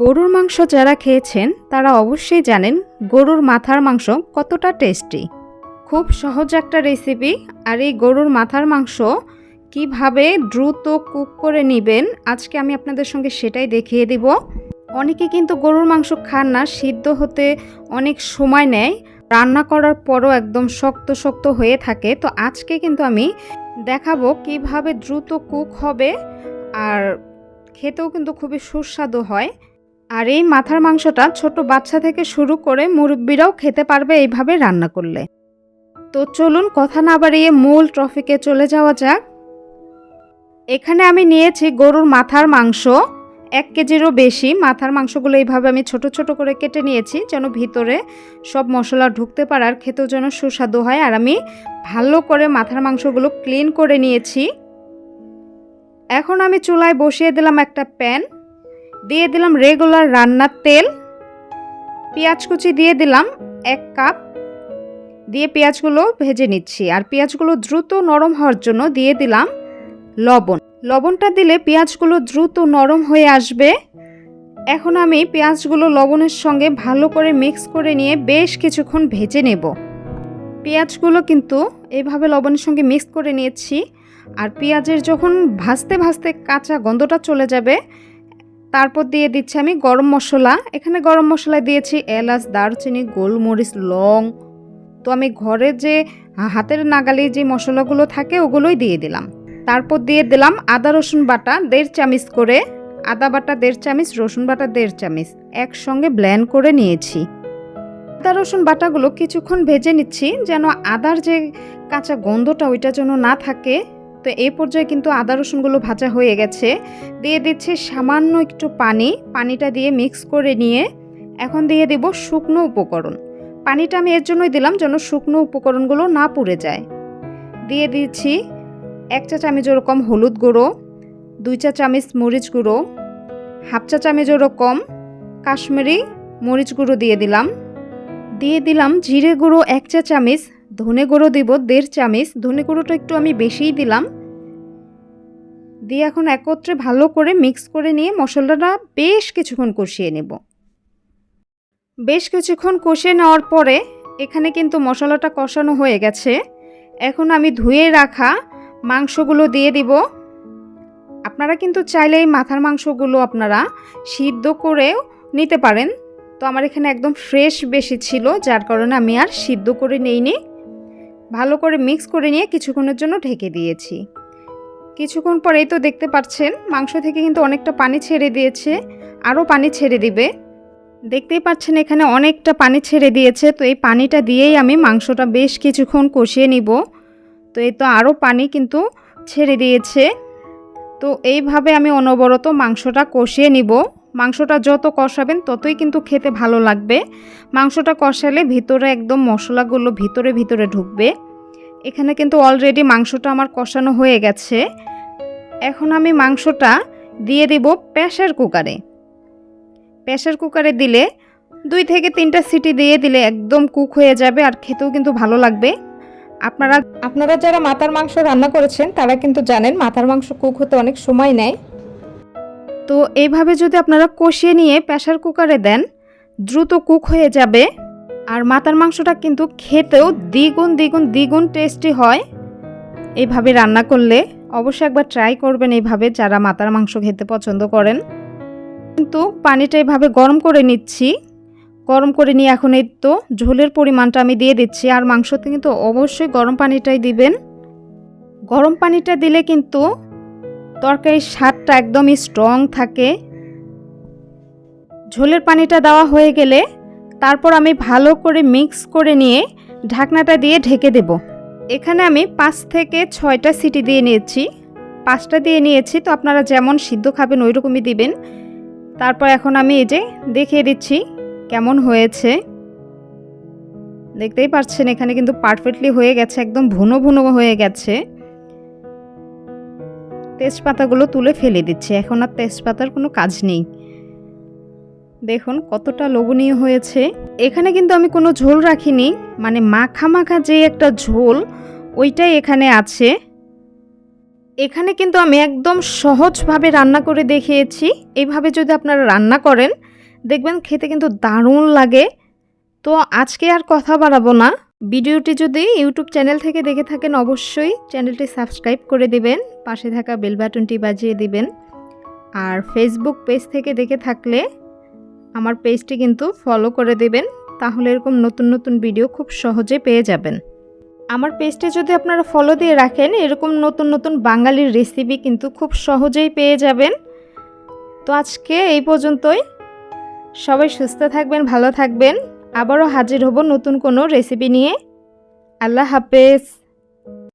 গরুর মাংস যারা খেয়েছেন, তারা অবশ্যই জানেন গরুর মাথার মাংস কতটা টেস্টি। খুব সহজ একটা রেসিপি আর এই গরুর মাথার মাংস কীভাবে দ্রুত কুক করে নেবেন, আজকে আমি আপনাদের সঙ্গে সেটাই দেখিয়ে দিব। অনেকে কিন্তু গরুর মাংস খান না, সিদ্ধ হতে অনেক সময় নেয়, রান্না করার পরও একদম শক্ত শক্ত হয়ে থাকে। তো আজকে কিন্তু আমি দেখাবো কীভাবে দ্রুত কুক হবে, আর খেতেও কিন্তু খুবই সুস্বাদু হয়। আর এই মাথার মাংসটা ছোট বাচ্চা থেকে শুরু করে মুরব্বীরাও খেতে পারবে এইভাবে রান্না করলে। তো চলুন কথা না বাড়িয়ে মূল ট্রফিকে চলে যাওয়া যাক। এখানে আমি নিয়েছি গরুর মাথার মাংস, এক কেজিরও বেশি। মাথার মাংসগুলো এইভাবে আমি ছোট ছোট করে কেটে নিয়েছি যেন ভিতরে সব মশলা ঢুকতে পারার খেতেও যেন সুস্বাদু হয়। আর আমি ভালো করে মাথার মাংসগুলো ক্লিন করে নিয়েছি। এখন আমি চুলায় বসিয়ে দিলাম একটা প্যান। দিয়ে দিলাম রেগুলার রান্নার তেল। পেঁয়াজ কুচি দিয়ে দিলাম এক কাপ। দিয়ে পেঁয়াজগুলো ভেজে নিচ্ছি। আর পেঁয়াজগুলো দ্রুত নরম হওয়ার জন্য দিয়ে দিলাম লবণ। লবণটা দিলে পেঁয়াজগুলো দ্রুত নরম হয়ে আসবে। এখন আমি পেঁয়াজগুলো লবণের সঙ্গে ভালো করে মিক্স করে নিয়ে বেশ কিছুক্ষণ ভেজে নেব। পেঁয়াজগুলো কিন্তু এইভাবে লবণের সঙ্গে মিক্স করে নিয়েছি। আর পেঁয়াজের যখন ভাজতে ভাজতে কাঁচা গন্ধটা চলে যাবে তারপর দিয়ে দিচ্ছি আমি গরম মশলা। এখানে গরম মশলা দিয়েছি এলাচ, দারচিনি, গোলমরিচ, লং। তো আমি ঘরে যে, হাতের নাগালে যে মশলাগুলো থাকে ওগুলোই দিয়ে দিলাম। তারপর দিয়ে দিলাম আদা, রসুন বাটা, দেড় চামিচ করে, আদা বাটা দেড় চামিচ, রসুন বাটা দেড় চামিচ, একসঙ্গে ব্ল্যান্ড করে নিয়েছি। আদা, রসুন বাটাগুলো কিছুক্ষণ ভেজে নিচ্ছি যেন আদার যে কাঁচা গন্ধটা ওইটা যেন না থাকে। তো এই পর্যায়ে কিন্তু আদা রসুনগুলো ভাজা হয়ে গেছে। দিয়ে দিচ্ছি সামান্য একটু পানি, পানিটা দিয়ে মিক্স করে নিয়ে এখন দিয়ে দেব শুকনো উপকরণ। পানিটা আমি এর জন্যই দিলাম যেন শুকনো উপকরণগুলো না পুড়ে যায়। দিয়ে দিচ্ছি এক চা চামচ ওরকম হলুদ গুঁড়ো, দুই চা চামচ মরিচ গুঁড়ো, হাফ চা চামচ ওরকম কাশ্মীরি মরিচ গুঁড়ো দিয়ে দিলাম। দিয়ে দিলাম জিরে গুঁড়ো এক চা চামচ, ধনে গুঁড়ো দিব দেড় চামচ, ধনে গুঁড়োটা একটু আমি বেশিই দিলাম। দিয়ে এখন একত্রে ভালো করে মিক্স করে নিয়ে মশলাটা বেশ কিছুক্ষণ কষিয়ে নেব। বেশ কিছুক্ষণ কষিয়ে নেওয়ার পরে এখানে কিন্তু মশলাটা কষানো হয়ে গেছে। এখন আমি ধুয়ে রাখা মাংসগুলো দিয়ে দিব। আপনারা কিন্তু চাইলে এই মাথার মাংসগুলো আপনারা সিদ্ধ করেও নিতে পারেন। তো আমার এখানে একদম ফ্রেশ বেশি ছিল, যার কারণে আমি আর সিদ্ধ করে নেইনি। ভালো করে মিক্স করে নিয়ে কিছুক্ষণের জন্য ঢেকে দিয়েছি। কিছুক্ষণ পরেই তো দেখতে পাচ্ছেন, মাংস থেকে কিন্তু অনেকটা পানি ছেড়ে দিয়েছে, আরও পানি ছেড়ে দিবে। দেখতেই পাচ্ছেন এখানে অনেকটা পানি ছেড়ে দিয়েছে, তো এই পানিটা দিয়েই আমি মাংসটা বেশ কিছুক্ষণ কষিয়ে নিব। তো এই তো আরও পানি কিন্তু ছেড়ে দিয়েছে। তো এইভাবে আমি অনবরত মাংসটা কষিয়ে নিব। মাংসটা যত কষাবেন ততই কিন্তু খেতে ভালো লাগবে। মাংসটা কষালে ভিতরে একদম মশলাগুলো ভিতরে ভিতরে ঢুকবে। এখানে কিন্তু অলরেডি মাংসটা আমার কষানো হয়ে গেছে। এখন আমি মাংসটা দিয়ে দিব প্রেশার কুকারে প্রেশার কুকারে দিলে দুই থেকে তিনটা সিটি দিয়ে দিলে একদম কুক হয়ে যাবে আর খেতেও কিন্তু ভালো লাগবে। আপনারা আপনারা যারা মাথার মাংস রান্না করেছেন, তারা কিন্তু জানেন মাথার মাংস কুক হতে অনেক সময় নেয়। তো এইভাবে যদি আপনারা কষিয়ে নিয়ে প্রেশার কুকারে দেন, দ্রুত কুক হয়ে যাবে। আর মাথার মাংসটা কিন্তু খেতেও দ্বিগুণ দ্বিগুণ দ্বিগুণ টেস্টি হয়। এইভাবে রান্না করলে অবশ্যই একবার ট্রাই করবেন এইভাবে যারা মাথার মাংস খেতে পছন্দ করেন। কিন্তু পানিটা এইভাবে গরম করে নিচ্ছি। গরম করে নিয়ে এখন এই তো ঝোলের পরিমাণটা আমি দিয়ে দিচ্ছি। আর মাংসতে কিন্তু অবশ্যই গরম পানিটাই দিবেন। গরম পানিটা দিলে কিন্তু তরকারির স্বাদটা একদমই স্ট্রং থাকে। ঝোলের পানিটা দেওয়া হয়ে গেলে তারপর আমি ভালো করে মিক্স করে নিয়ে ঢাকনাটা দিয়ে ঢেকে দেব। এখানে আমি পাঁচ থেকে ছয়টা সিটি দিয়ে নিয়েছি। পাঁচটা দিয়ে নিয়েছি, তো আপনারা যেমন সিদ্ধ খাবেন ওই রকমই দিবেন। তারপর এখন আমি এই যে দেখিয়ে দিচ্ছি কেমন হয়েছে। দেখতেই পাচ্ছেন, এখানে কিন্তু পারফেক্টলি হয়ে গেছে, একদম ভুনো ভুনো হয়ে গেছে। তেজপাতাগুলো তুলে ফেলে দিচ্ছি, এখন আর তেজপাতার কোনো কাজ নেই। দেখুন, কতটা লোভনীয় হয়েছে। এখানে কিন্তু আমি কোনো ঝোল রাখিনি মানে মাখা মাখা যে একটা ঝোল, ওইটাই এখানে আছে। এখানে কিন্তু আমি একদম সহজভাবে রান্না করে দেখিয়েছি। এইভাবে যদি আপনারা রান্না করেন, দেখবেন খেতে কিন্তু দারুণ লাগে। তো আজকে আর কথা বাড়াবো না। ভিডিওটি যদি ইউটিউব চ্যানেল থেকে দেখে থাকেন, অবশ্যই চ্যানেলটি সাবস্ক্রাইব করে দিবেন, পাশে থাকা বেল বাটনটি বাজিয়ে দিবেন। আর ফেসবুক পেজ থেকে দেখে থাকলে আমার পেজটি কিন্তু ফলো করে দেবেন, তাহলে এরকম নতুন নতুন ভিডিও খুব সহজে পেয়ে যাবেন। আমার পেজটি যদি আপনারা ফলো দিয়ে রাখেন, এরকম নতুন নতুন বাঙালির রেসিপি কিন্তু খুব সহজেই পেয়ে যাবেন। তো আজকে এই পর্যন্তই। সবাই সুস্থ থাকবেন, ভালো থাকবেন। আবারও হাজির হব নতুন কোনো রেসিপি নিয়ে। আল্লাহ হাফেজ।